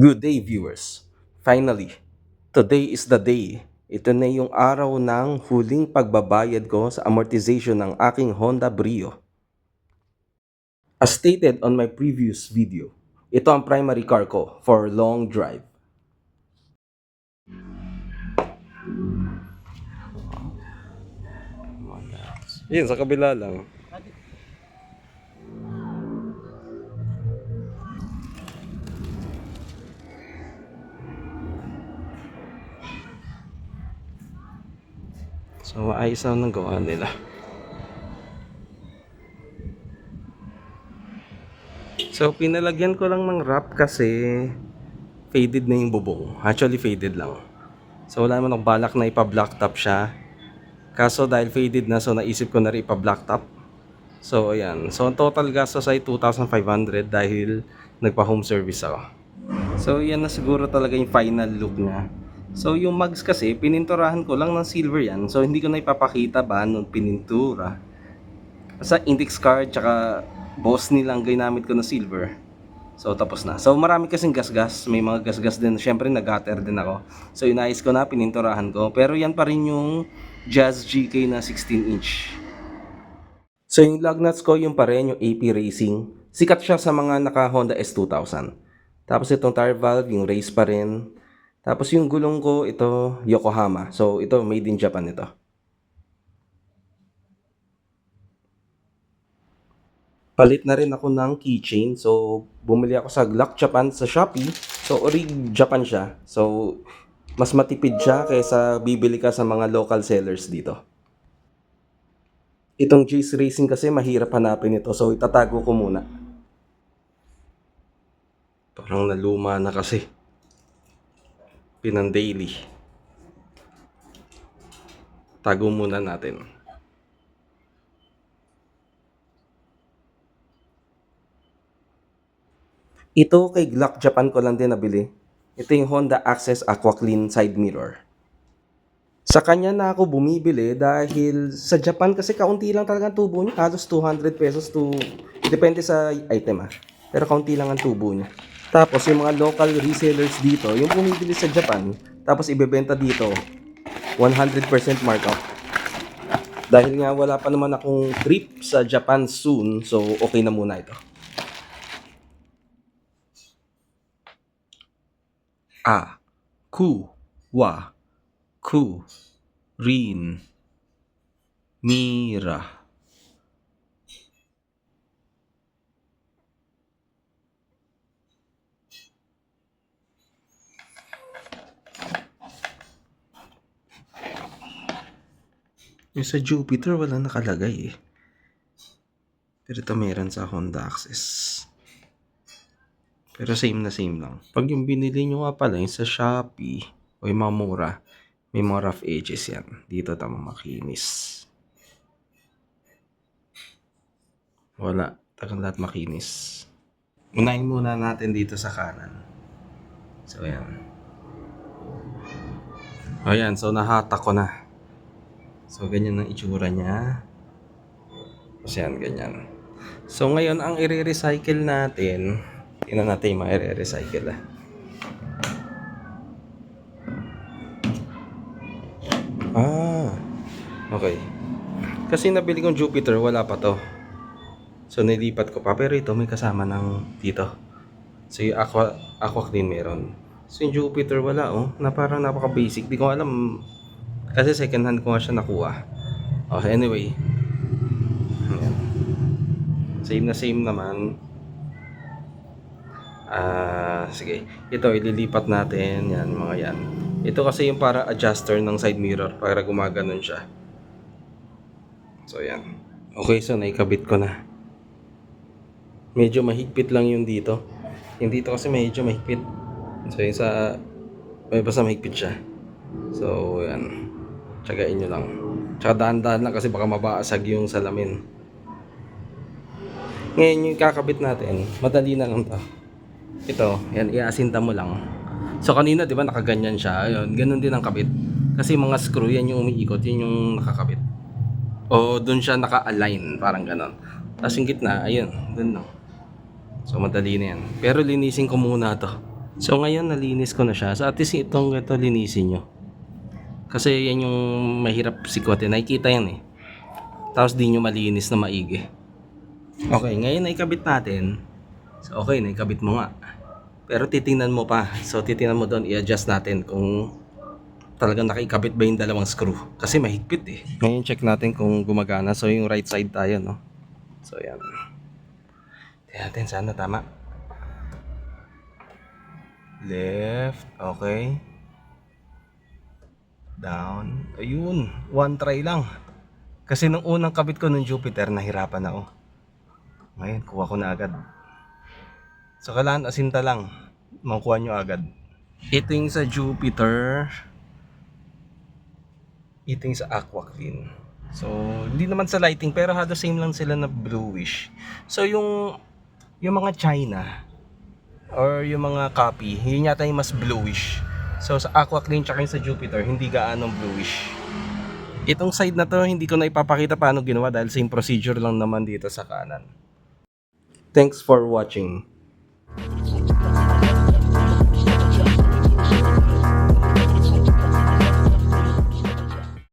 Good day viewers. Finally, today is the day. Ito na yung araw ng huling pagbabayad ko sa amortization ng aking Honda Brio. As stated on my previous video, ito ang primary car ko for long drive. Yun, sa kabila lang. So, maayos lang ng gawa nila. So, pinalagyan ko lang ng wrap kasi faded na yung bubong. Actually, faded lang. So, wala naman akong balak na ipa-black top siya. Kaso dahil faded na, so naisip ko na rin ipa-black top. So, ayan. So, ang total gastos ay 2,500 dahil nagpa-home service ako. So, yan na siguro talaga yung final look niya. So, yung mugs kasi, pininturahan ko lang ng silver yan. So, hindi ko na ipapakita ba nung pinintura. Sa index card, tsaka boss nilang ginamit ko na silver. So, tapos na. So, marami kasing gasgas. May mga gasgas din. Siyempre, nag-gutter din ako. So, inayos ko na, pininturahan ko. Pero yan pa rin yung Jazz GK na 16 inch. So, yung lug nuts ko, yung pa rin, yung AP Racing. Sikat siya sa mga naka Honda S2000. Tapos itong tire valve, yung race pa rin. Tapos yung gulong ko, ito, Yokohama. So, ito, made in Japan ito. Palit na rin ako ng keychain. So, bumili ako sa Glock Japan sa Shopee. So, orig Japan siya. So, mas matipid siya kaysa bibili ka sa mga local sellers dito. Itong Jace Racing kasi mahirap hanapin ito. So, itatago ko muna. Parang naluma na kasi. Pinan daily. Tago muna natin. Ito kay Glock Japan ko lang din nabili. Ito yung Honda Access Aqua Clean Side Mirror. Sa kanya na ako bumibili dahil sa Japan kasi kaunti lang talaga ang tubo niya. Halos 200 pesos to... Depende sa item ah. Pero kaunti lang ang tubo niya. Tapos yung mga local resellers dito, yung bumibili sa Japan, tapos ibebenta dito, 100% markup. Dahil nga wala pa naman akong trip sa Japan soon, so okay na muna ito. A. Ku. Wa. Ku. Rin. Mira. Yung sa Jupiter, wala nakalagay eh. Pero ito meron sa Honda Access. Pero same na same lang. Pag yung binili nyo nga pala, yung sa Shopee, o yung mga mura, may mga rough edges yan. Dito tama makinis. Wala. Tagang lahat makinis. Unahin muna natin dito sa kanan. So, ayan. Ayan, so nahatak ko na. So, ganyan ang itsura niya. Tapos yan, ganyan. So, ngayon, ang i-recycle natin, tingnan natin yung mga i-recycle ah. Ah, okay. Kasi nabili kong Jupiter, wala pa to. So, nilipat ko pa. Pero ito, may kasama ng dito. So, yung Aqua, Aqua Clean meron. So, yung Jupiter, wala oh. Na parang napaka-basic. Di ko alam. Kasi second hand ko nga siya nakuha. Oh, anyway. Ayan. Same na same naman. Ah, sige. Ito, ililipat natin. Yan, mga yan. Ito kasi yung para adjuster ng side mirror para gumaganon siya. So, yan. Okay, so naikabit ko na. Medyo mahigpit lang yung dito. Yung dito kasi medyo mahigpit. So, yung sa... May basta mahigpit siya. So, yan. Tsagain nyo lang. Tsaka dahan-dahan lang kasi baka mabasag yung salamin. Ngayon yung kakabit natin, madali na lang to. Ito, yan, iasinta mo lang. So kanina, di ba, nakaganyan siya. Ayun, ganun din ang kabit. Kasi mga screw, yan yung umiikot, yan yung nakakabit. O doon siya naka-align, parang ganon. Tapos yung gitna, ayun, doon lang. So madali na yan. Pero linisin ko muna to. So ngayon nalinis ko na siya. So at least itong ito linisin nyo. Kasi yan yung mahirap sikotin. Nakikita yan eh. Tapos di nyo malinis na maigi. Okay, ngayon naikabit natin. So okay, naikabit mo nga. Pero titingnan mo pa. So titingnan mo doon, i-adjust natin kung talagang nakikabit ba yung dalawang screw. Kasi mahigpit eh. Ngayon check natin kung gumagana. So yung right side tayo, no? So yan. Tingnan natin sana tama. Left. Okay. Down. Ayun. One try lang. Kasi nung unang kabit ko ng Jupiter, nahirapan ako. Ngayon, kuha ko na agad. So, kailangan asinta lang. Makuha nyo agad. Ito yung sa Jupiter. Ito yung sa Aqua Clean. So, hindi naman sa lighting, pero halos same lang sila na bluish. So, yung, yung mga China, or yung mga copy, yun yata yung mas bluish. So sa Aqua Clean tsaka sa Jupiter, hindi gaanong bluish. Itong side na to, hindi ko na ipapakita paano ginawa dahil same procedure lang naman dito sa kanan. Thanks for watching.